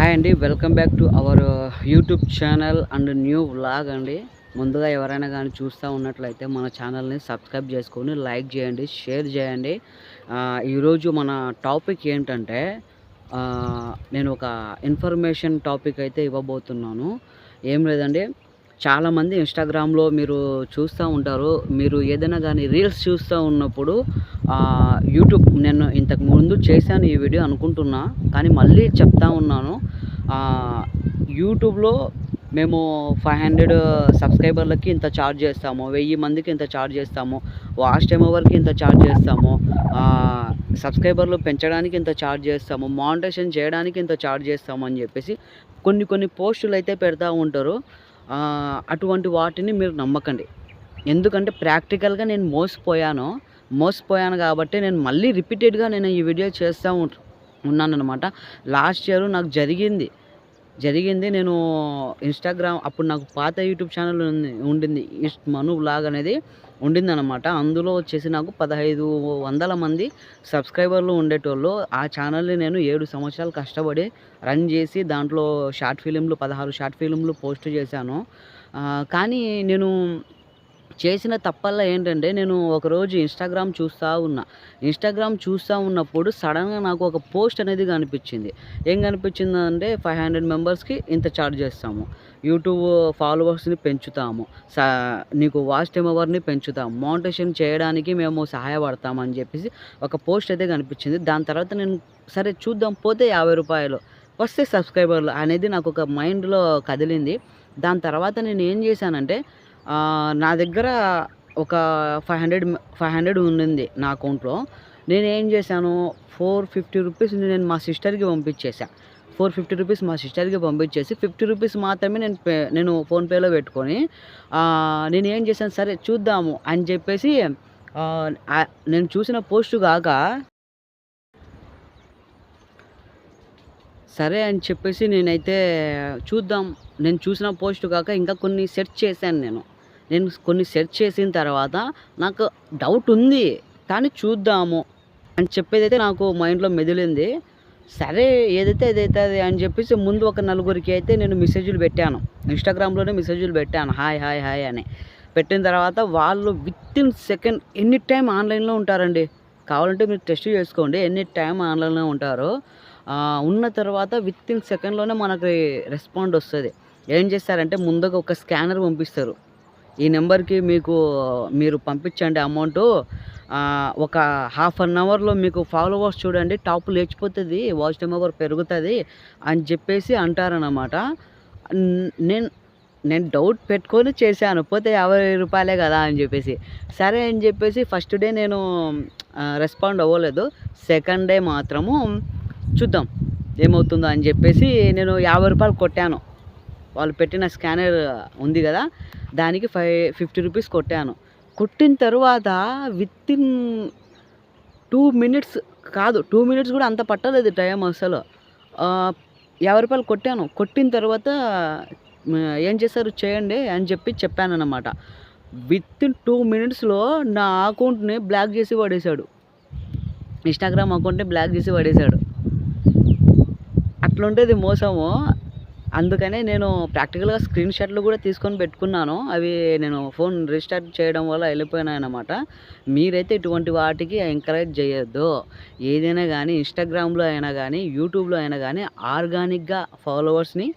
Hi అండి welcome back to our uh, YouTube channel and new vlog అండి. ముందుగా ఎవరైనా కానీ చూస్తూ ఉన్నట్లయితే మన ఛానల్ని సబ్స్క్రైబ్ చేసుకొని లైక్ చేయండి షేర్ చేయండి. ఈరోజు మన టాపిక్ ఏంటంటే నేను ఒక ఇన్ఫర్మేషన్ టాపిక్ అయితే ఇవ్వబోతున్నాను. ఏం లేదండి చాలామంది ఇన్స్టాగ్రామ్లో మీరు చూస్తూ ఉంటారు. మీరు ఏదైనా కానీ రీల్స్ చూస్తూ ఉన్నప్పుడు యూట్యూబ్ నేను ఇంతకు ముందు చేశాను ఈ వీడియో అనుకుంటున్నా. కానీ మళ్ళీ చెప్తా ఉన్నాను. యూట్యూబ్లో మేము ఫైవ్ హండ్రెడ్ సబ్స్క్రైబర్లకి ఇంత ఛార్జ్ చేస్తాము. వెయ్యి మందికి ఇంత ఛార్జ్ చేస్తాము. వాచ్ టైం ఓవర్కి ఇంత ఛార్జ్ చేస్తాము. సబ్స్క్రైబర్లు పెంచడానికి ఇంత ఛార్జ్ చేస్తాము. మానిటేషన్ చేయడానికి ఇంత ఛార్జ్ చేస్తాము అని చెప్పేసి కొన్ని కొన్ని పోస్టులు అయితే పెడతా ఉంటారు. అటువంటి వాటిని మీరు నమ్మకండి. ఎందుకంటే ప్రాక్టికల్గా నేను మోసపోయాను. మోసపోయాను కాబట్టి నేను మళ్ళీ రిపీటెడ్గా నేను ఈ వీడియో చేస్తూ ఉన్నాను అనమాట లాస్ట్ ఇయర్ నాకు జరిగింది. జరిగింది నేను ఇన్స్టాగ్రామ్ అప్పుడు నాకు పాత యూట్యూబ్ ఛానల్ ఉంది ఉండింది. ఈస్ట్ మను బ్లాగ్ అనేది ఉండిందనమాట అందులో వచ్చేసి నాకు పదహైదు వందల మంది సబ్స్క్రైబర్లు ఉండేటోళ్ళు. ఆ ఛానల్ని నేను ఏడు సంవత్సరాలు కష్టపడి రన్ చేసి దాంట్లో షార్ట్ ఫిలింలు పదహారు షార్ట్ ఫిలింలు పోస్ట్ చేశాను. కానీ నేను చేసిన తప్పల్లా ఏంటంటే నేను ఒకరోజు ఇన్స్టాగ్రామ్ చూస్తూ ఉన్నా. ఇన్స్టాగ్రామ్ చూస్తూ ఉన్నప్పుడు సడన్గా నాకు ఒక పోస్ట్ అనేది కనిపించింది. ఏం కనిపించింది అంటే ఫైవ్ హండ్రెడ్ మెంబర్స్కి ఇంత ఛార్జ్ చేస్తాము. యూట్యూబ్ ఫాలోవర్స్ని పెంచుతాము. సా నీకు వాచ్ టైమ్ అవర్ని పెంచుతాము. మౌంటేషన్ చేయడానికి మేము సహాయపడతామని చెప్పేసి ఒక పోస్ట్ అయితే కనిపించింది. దాని తర్వాత నేను సరే చూద్దాం పోతే యాభై రూపాయలు. వస్తే సబ్స్క్రైబర్లు అనేది నాకు ఒక మైండ్లో కదిలింది. దాని తర్వాత నేను ఏం చేశానంటే నా దగ్గర ఒక ఫైవ్ హండ్రెడ్ ఫైవ్ హండ్రెడ్ ఉండింది నా అకౌంట్లో. నేను ఏం చేశాను? ఫోర్ ఫిఫ్టీ రూపీస్ నేను మా సిస్టర్కి పంపించేసా ఫోర్ ఫిఫ్టీ రూపీస్ మా సిస్టర్కి పంపించేసి ఫిఫ్టీ రూపీస్ మాత్రమే నేను పే నేను ఫోన్పేలో పెట్టుకొని నేను ఏం చేశాను? సరే చూద్దాము అని చెప్పేసి నేను చూసిన పోస్ట్ కాక సరే అని చెప్పేసి నేనైతే చూద్దాం. నేను చూసిన పోస్ట్ కాక ఇంకా కొన్ని సెర్చ్ చేశాను నేను. నేను కొన్ని సెర్చ్ చేసిన తర్వాత నాకు డౌట్ ఉంది. కానీ చూద్దాము అని చెప్పేది అయితే నాకు మైండ్లో మెదిలింది. సరే ఏదైతే ఏదైతే అది అని చెప్పేసి ముందు ఒక నలుగురికి అయితే నేను మెసేజ్లు పెట్టాను. ఇన్స్టాగ్రామ్లోనే మెసేజ్లు పెట్టాను. హాయ్ హాయ్ హాయ్ అని. పెట్టిన తర్వాత వాళ్ళు within second any time ఆన్లైన్లో ఉంటారండి. కావాలంటే మీరు టెస్ట్ చేసుకోండి. ఎనీ టైం ఆన్లైన్లో ఉంటారు. ఉన్న తర్వాత విత్ ఇన్ సెకండ్లోనే మనకి రెస్పాండ్ వస్తుంది. ఏం చేస్తారంటే ముందుగా ఒక స్కానర్ పంపిస్తారు. ఈ నెంబర్కి మీకు మీరు పంపించండి అమౌంట్ ఒక హాఫ్ అన్ అవర్లో మీకు ఫాలోవర్స్ చూడండి టాప్ లేచిపోతుంది వాచ్ టైం అవర్ పెరుగుతుంది అని చెప్పేసి అంటారనమాట నేను నేను డౌట్ పెట్టుకొని చేశాను పోతే యాభై రూపాయలే కదా అని చెప్పేసి. సరే అని చెప్పేసి ఫస్ట్ డే నేను రెస్పాండ్ అవ్వలేదు. సెకండ్ డే మాత్రము చూద్దాం ఏమవుతుందో అని చెప్పేసి నేను యాభై రూపాయలు కొట్టాను. వాళ్ళు పెట్టిన స్కానర్ ఉంది కదా దానికి ఫైవ్ ఫిఫ్టీ రూపీస్ కొట్టాను. కొట్టిన తర్వాత విత్ ఇన్ టూ మినిట్స్ కాదు టూ మినిట్స్ కూడా అంత పట్టలేదు టైం అసలు. యాభై రూపాయలు కొట్టాను. కొట్టిన తర్వాత ఏం చేశారు చేయండి అని చెప్పి చెప్పాను అనమాట విత్ ఇన్ టూ మినిట్స్లో నా అకౌంట్ని బ్లాక్ చేసి పడేశాడు. ఇన్స్టాగ్రామ్ అకౌంట్ని బ్లాక్ చేసి పడేశాడు. అట్లుండేది మోసము. అందుకనే నేను ప్రాక్టికల్గా స్క్రీన్ షాట్లు కూడా తీసుకొని పెట్టుకున్నాను. అవి నేను ఫోన్ రీస్టార్ట్ చేయడం వల్ల వెళ్ళిపోయినాయి అన్నమాట మీరైతే ఇటువంటి వాటికి ఎంకరేజ్ చేయొద్దు. ఏదైనా కానీ ఇన్స్టాగ్రామ్లో అయినా కానీ యూట్యూబ్లో అయినా కానీ ఆర్గానిక్గా ఫాలోవర్స్ని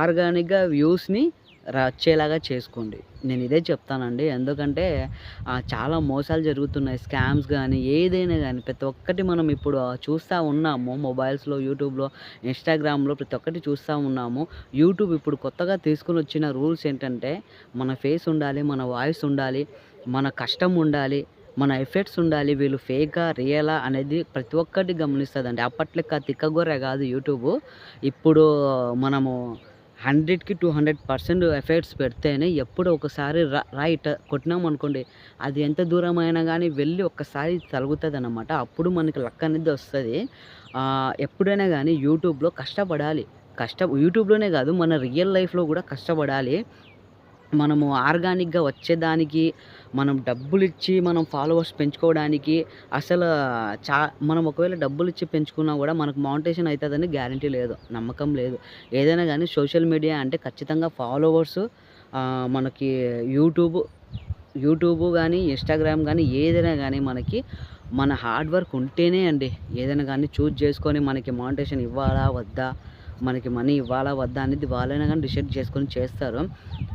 ఆర్గానిక్గా వ్యూస్ని వచ్చేలాగా చేసుకోండి. నేను ఇదే చెప్తానండి. ఎందుకంటే చాలా మోసాలు జరుగుతున్నాయి. స్కామ్స్ కానీ ఏదైనా కానీ ప్రతి ఒక్కటి మనం ఇప్పుడు చూస్తూ ఉన్నాము. మొబైల్స్లో యూట్యూబ్లో ఇన్స్టాగ్రామ్లో ప్రతి ఒక్కటి చూస్తూ ఉన్నాము. యూట్యూబ్ ఇప్పుడు కొత్తగా తీసుకుని వచ్చిన రూల్స్ ఏంటంటే మన ఫేస్ ఉండాలి మన వాయిస్ ఉండాలి మన కష్టం ఉండాలి మన ఎఫెక్ట్స్ ఉండాలి. వీళ్ళు ఫేకా రియలా అనేది ప్రతి ఒక్కటి గమనిస్తుందండి. అప్పట్లెక్క తిక్కగొర్రె కాదు యూట్యూబ్. ఇప్పుడు మనము హండ్రెడ్కి టూ హండ్రెడ్ పర్సెంట్ ఎఫెక్ట్స్ పెడితేనే ఎప్పుడు ఒకసారి రైట్ కొట్టినాం అనుకోండి అది ఎంత దూరం అయినా కానీ వెళ్ళి ఒక్కసారి తలుగుతుంది అనమాట అప్పుడు మనకి లక్ అనేది వస్తుంది. ఎప్పుడైనా కానీ యూట్యూబ్లో కష్టపడాలి. కష్ట యూట్యూబ్లోనే కాదు మన రియల్ లైఫ్లో కూడా కష్టపడాలి. మనము ఆర్గానిక్‌గా వచ్చేదానికి, మనం డబ్బులిచ్చి మనం ఫాలోవర్స్ పెంచుకోవడానికి అసలు చా మనం ఒకవేళ డబ్బులు ఇచ్చి పెంచుకున్నా కూడా మనకు మౌంటేషన్ అవుతుందని గ్యారంటీ లేదు. నమ్మకం లేదు. ఏదైనా కానీ సోషల్ మీడియా అంటే ఖచ్చితంగా ఫాలోవర్స్ మనకి యూట్యూబ్ యూట్యూబ్ కానీ ఇన్‌స్టాగ్రామ్ కానీ ఏదైనా కానీ మనకి మన హార్డ్ వర్క్ ఉంటేనే అండి ఏదైనా కానీ చూజ్ చేసుకొని మనకి మౌంటేషన్ ఇవ్వాలా? వద్దా? మనకి మనీ ఇవ్వాలా? వద్దా? అనేది వాళ్ళైనా కానీ డిసైడ్ చేసుకొని చేస్తారు.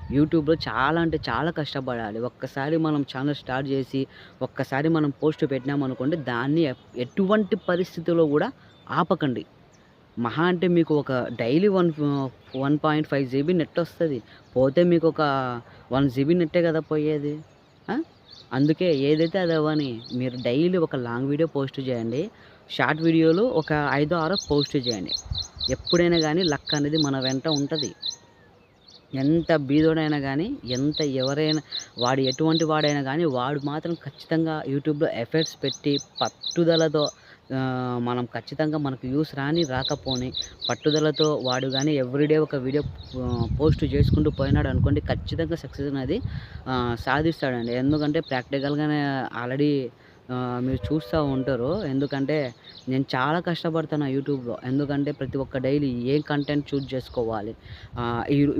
యూట్యూబ్‌లో చాలా అంటే చాలా కష్టపడాలి. ఒక్కసారి మనం ఛానల్ స్టార్ట్ చేసి ఒక్కసారి మనం పోస్ట్ పెట్టినామనుకోండి దాన్ని ఎటువంటి పరిస్థితిలో కూడా ఆపకండి. మహా అంటే మీకు ఒక daily one one point five GB net వస్తుంది పోతే మీకు ఒక వన్ జీబీ నెట్టే కదా పోయేది. అందుకే ఏదైతే అది అవ్వని. మీరు డైలీ ఒక లాంగ్ వీడియో పోస్ట్ చేయండి షార్ట్ వీడియోలు ఒక ఐదో, ఆరో పోస్ట్ చేయండి. ఎప్పుడైనా కానీ లక్ అనేది మన వెంట ఉంటుంది ఎంత బీదోడైనా కానీ ఎంత ఎవరైనా వాడు ఎటువంటి వాడైనా కానీ వాడు మాత్రం ఖచ్చితంగా యూట్యూబ్‌లో ఎఫర్ట్స్ పెట్టి పట్టుదలతో మనం ఖచ్చితంగా మనకు యూస్ రాని, రాకపోని పట్టుదలతో వాడు కానీ ఎవ్రీడే ఒక వీడియో పోస్ట్ చేసుకుంటూ పోయినాడనుకోండి ఖచ్చితంగా సక్సెస్ అనేది సాధిస్తాడండి. ఎందుకంటే ప్రాక్టికల్‌గానే ఆల్రెడీ మీరు చూస్తూ ఉంటారు. ఎందుకంటే నేను చాలా కష్టపడతాను యూట్యూబ్‌లో. ఎందుకంటే ప్రతి ఒక్క డైలీ ఏం కంటెంట్ చూజ్ చేసుకోవాలి.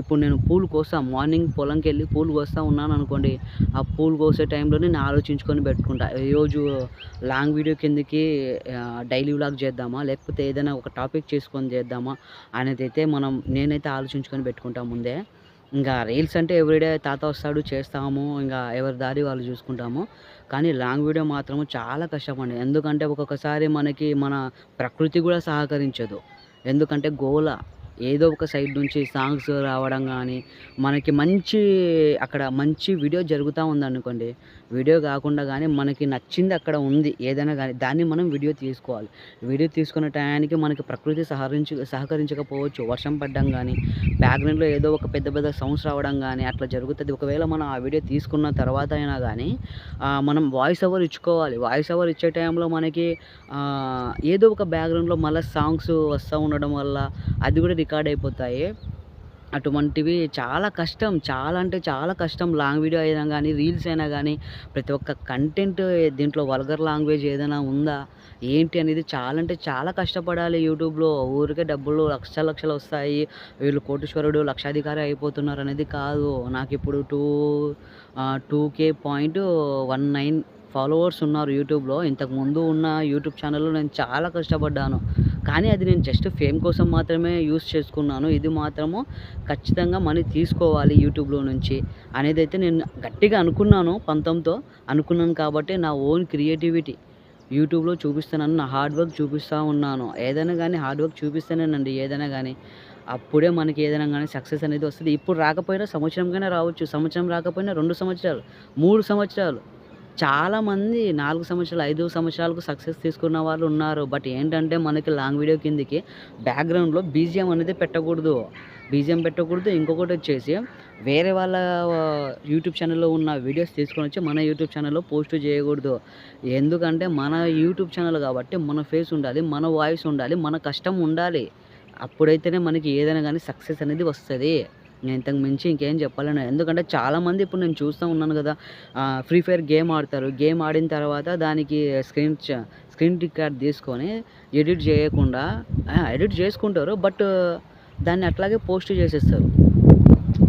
ఇప్పుడు నేను పూలు కోస్తా మార్నింగ్ పొలంకెళ్ళి పూలు కోస్తా ఉన్నాను అనుకోండి ఆ పూలు కోసే టైంలో నేను ఆలోచించుకొని పెట్టుకుంటా. ఈరోజు లాంగ్ వీడియో కిందకి డైలీ వ్లాగ్ చేద్దామా? లేకపోతే ఏదైనా ఒక టాపిక్ చేసుకొని చేద్దామా? అనేదైతే మనం నేనైతే ఆలోచించుకొని పెట్టుకుంటా ముందే. ఇంకా రీల్స్ అంటే ఎవ్రీడే తాత వస్తాడు చేస్తాము. ఇంకా ఎవరి దారి వాళ్ళు చూసుకుంటాము. కానీ లాంగ్ వీడియో మాత్రం చాలా కష్టపడి ఎందుకంటే ఒక్కొక్కసారి మనకి మన ప్రకృతి కూడా సహకరించదు. ఎందుకంటే గోల. ఏదో ఒక సైడ్ నుంచి సాంగ్స్ రావడం కానీ మనకి మంచి అక్కడ మంచి వీడియో జరుగుతూ ఉందనుకోండి. వీడియో కాకుండా కానీ మనకి నచ్చింది అక్కడ ఉంది. ఏదైనా కానీ దాన్ని మనం వీడియో తీసుకోవాలి. వీడియో తీసుకునే టయానికి మనకి ప్రకృతి సహరించి సహకరించకపోవచ్చు. వర్షం పడడం కానీ బ్యాక్‌గ్రౌండ్‌లో ఏదో ఒక పెద్ద పెద్ద సౌండ్స్ రావడం కానీ అట్లా జరుగుతుంది ఒకవేళ మనం ఆ వీడియో తీసుకున్న తర్వాత అయినా కానీ మనం వాయిస్ ఓవర్ ఇచ్చుకోవాలి. వాయిస్ ఓవర్ ఇచ్చే టైంలో మనకి ఏదో ఒక బ్యాక్‌గ్రౌండ్‌లో మళ్ళీ సాంగ్స్ వస్తూ ఉండడం వల్ల అది కూడా రికార్డ్ అయిపోతాయి. అటువంటివి చాలా కష్టం. చాలా అంటే చాలా కష్టం. లాంగ్ వీడియో అయినా కానీ రీల్స్ అయినా కానీ ప్రతి ఒక్క కంటెంట్ దీంట్లో వల్గర్ లాంగ్వేజ్ ఏదైనా ఉందా? ఏంటి అనేది చాలా అంటే చాలా కష్టపడాలి యూట్యూబ్‌లో. ఊరికే డబ్బులు లక్ష లక్షలు వస్తాయి. వీళ్ళు కోటీశ్వరుడు, లక్షాధికారి అయిపోతున్నారు అనేది కాదు. నాకు ఇప్పుడు two two K point 19 followers ఉన్నారు యూట్యూబ్‌లో. ఇంతకుముందు ఉన్న యూట్యూబ్ ఛానల్లో నేను చాలా కష్టపడ్డాను. కానీ అది నేను జస్ట్ ఫేమ్ కోసం మాత్రమే యూస్ చేసుకున్నాను. ఇది మాత్రము ఖచ్చితంగా మనీ తీసుకోవాలి యూట్యూబ్‌లో నుంచి అనేది అయితే నేను గట్టిగా అనుకున్నాను పంతంతో. అనుకున్నాను కాబట్టి నా ఓన్ క్రియేటివిటీ యూట్యూబ్‌లో చూపిస్తున్నాను. నా హార్డ్ వర్క్ చూపిస్తా ఉన్నాను. ఏదైనా కానీ హార్డ్ వర్క్ చూపిస్తేనేనండి ఏదైనా కానీ అప్పుడే మనకి ఏదైనా కానీ సక్సెస్ అనేది వస్తుంది ఇప్పుడు రాకపోయినా సంవత్సరంకైనా రావచ్చు. సంవత్సరం రాకపోయినా రెండు సంవత్సరాలు, మూడు సంవత్సరాలు. చాలామంది నాలుగు సంవత్సరాలు, ఐదు సంవత్సరాలకు సక్సెస్ తీసుకున్న వాళ్ళు ఉన్నారు. బట్ ఏంటంటే మనకి లాంగ్ వీడియో కిందకి బ్యాక్‌గ్రౌండ్‌లో బీజిఎం అనేది పెట్టకూడదు. బీజిఎం పెట్టకూడదు. ఇంకొకటి వచ్చేసి వేరే వాళ్ళ యూట్యూబ్ ఛానల్లో ఉన్న వీడియోస్ తీసుకొని వచ్చి మన యూట్యూబ్ ఛానల్లో పోస్ట్ చేయకూడదు. ఎందుకంటే మన యూట్యూబ్ ఛానల్ కాబట్టి మన ఫేస్ ఉండాలి. మన వాయిస్ ఉండాలి. మన కష్టం ఉండాలి. అప్పుడైతేనే మనకి ఏదైనా కానీ సక్సెస్ అనేది వస్తుంది నేను ఇంతకు మించి ఇంకేం చెప్పాలన్నా ఎందుకంటే చాలామంది ఇప్పుడు నేను చూస్తూ ఉన్నాను కదా ఫ్రీ ఫైర్ గేమ్ ఆడతారు. గేమ్ ఆడిన తర్వాత దానికి స్క్రీన్ స్క్రీన్ రికార్డ్ తీసుకొని ఎడిట్ చేయకుండా ఎడిట్ చేసుకుంటారు. బట్ దాన్ని అట్లాగే పోస్ట్ చేసేస్తారు.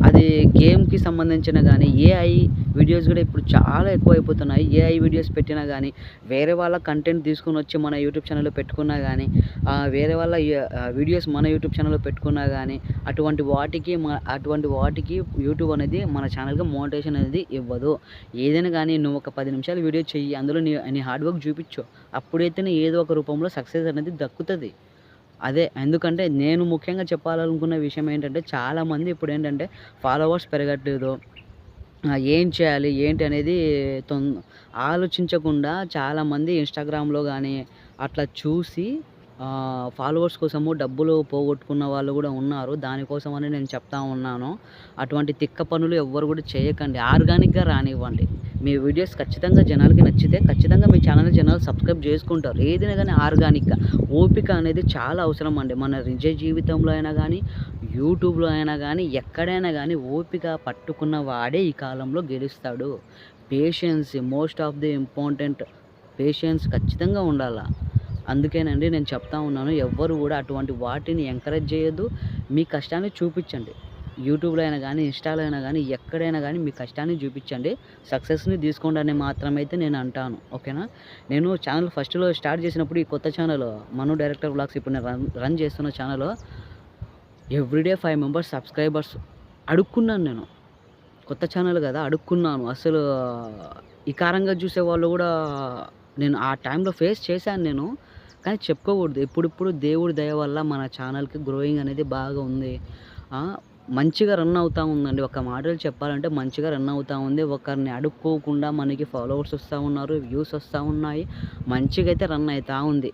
అది గేమ్‌కి సంబంధించిన కానీ ఏఐ వీడియోస్ కూడా ఇప్పుడు చాలా ఎక్కువైపోతున్నాయి. ఏఐ వీడియోస్ పెట్టినా కానీ వేరే వాళ్ళ కంటెంట్ తీసుకొనొచ్చి మన యూట్యూబ్ ఛానల్లో పెట్టుకున్నా కానీ వేరే వాళ్ళ వీడియోస్ మన యూట్యూబ్ ఛానల్లో పెట్టుకున్నా కానీ అటువంటి వాటికి అటువంటి వాటికి యూట్యూబ్ అనేది మన ఛానల్కి మోటివేషన్ అనేది ఇవ్వదు. ఏదైనా కానీ నువ్వు ఒక పది నిమిషాలు వీడియో చెయ్యి. అందులో నీ నీ హార్డ్ వర్క్ చూపిచ్చు. అప్పుడైతేనే ఏదో ఒక రూపంలో సక్సెస్ అనేది దక్కుతుంది అదే ఎందుకంటే నేను ముఖ్యంగా చెప్పాలనుకున్న విషయం ఏంటంటే చాలామంది ఇప్పుడేంటంటే ఫాలోవర్స్ పెరగట్లేదు. ఏం చేయాలి? ఏంటి అనేది తొం ఆలోచించకుండా చాలామంది ఇన్‌స్టాగ్రామ్‌లో కానీ అట్లా చూసి ఫాలోవర్స్ కోసము డబ్బులు పోగొట్టుకున్న వాళ్ళు కూడా ఉన్నారు. దానికోసమని నేను చెప్తా ఉన్నాను. అటువంటి తిక్క పనులు ఎవ్వరు కూడా చేయకండి. ఆర్గానిక్‌గా రానివ్వండి. మీ వీడియోస్ ఖచ్చితంగా జనాలకి నచ్చితే ఖచ్చితంగా మీ ఛానల్ జనాలు సబ్స్క్రైబ్ చేసుకుంటారు. ఏదైనా కానీ ఆర్గానిక్గా. ఓపిక అనేది చాలా అవసరం అండి. మన నిజ జీవితంలో అయినా కానీ యూట్యూబ్లో అయినా కానీ ఎక్కడైనా కానీ ఓపిక పట్టుకున్న వాడే ఈ కాలంలో గెలుస్తాడు. Patience most of the important patience ఖచ్చితంగా ఉండాలా. అందుకేనండి నేను చెప్తా ఉన్నాను ఎవ్వరు కూడా అటువంటి వాటిని ఎంకరేజ్ చేయొద్దు. మీ కష్టాన్ని చూపించండి. యూట్యూబ్లో అయినా కానీ ఇన్స్టాలో అయినా కానీ ఎక్కడైనా కానీ మీ కష్టాన్ని చూపించండి. సక్సెస్ని తీసుకోండి అని మాత్రమైతే నేను అంటాను. ఓకేనా? నేను ఛానల్ ఫస్ట్లో స్టార్ట్ చేసినప్పుడు ఈ కొత్త ఛానల్ మను డైరెక్టర్ బ్లాగ్స్ ఇప్పుడు నేను రన్ రన్ చేస్తున్న channel everyday five members subscribers అడుక్కున్నాను నేను. కొత్త ఛానల్ కదా అడుక్కున్నాను. అసలు ఇకారంగా చూసే వాళ్ళు కూడా నేను ఆ టైంలో ఫేస్ చేశాను నేను. కానీ చెప్పుకోకూడదు. ఇప్పుడిప్పుడు దేవుడి దయ వల్ల మన ఛానల్కి గ్రోయింగ్ అనేది బాగా ఉంది. మంచిగా రన్ అవుతూ ఉందండి. ఒక మాటలు చెప్పాలంటే మంచిగా రన్ అవుతూ ఉంది. ఒకరిని అడుక్కోకుండా మనకి ఫాలోవర్స్ వస్తూ ఉన్నారు వ్యూస్ వస్తూ ఉన్నాయి. మంచిగా అయితే రన్ అవుతూ ఉంది.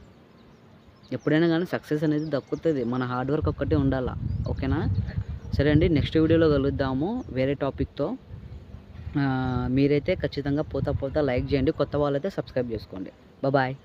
ఎప్పుడైనా కానీ సక్సెస్ అనేది దక్కుతుంది. మన హార్డ్ వర్క్ ఒక్కటే ఉండాలా? ఓకేనా? సరే అండి నెక్స్ట్ వీడియోలో కలుద్దాము వేరే టాపిక్తో. మీరైతే ఖచ్చితంగా పోతా పోతా లైక్ చేయండి. కొత్త వాళ్ళైతే సబ్స్క్రైబ్ చేసుకోండి. బాయ్.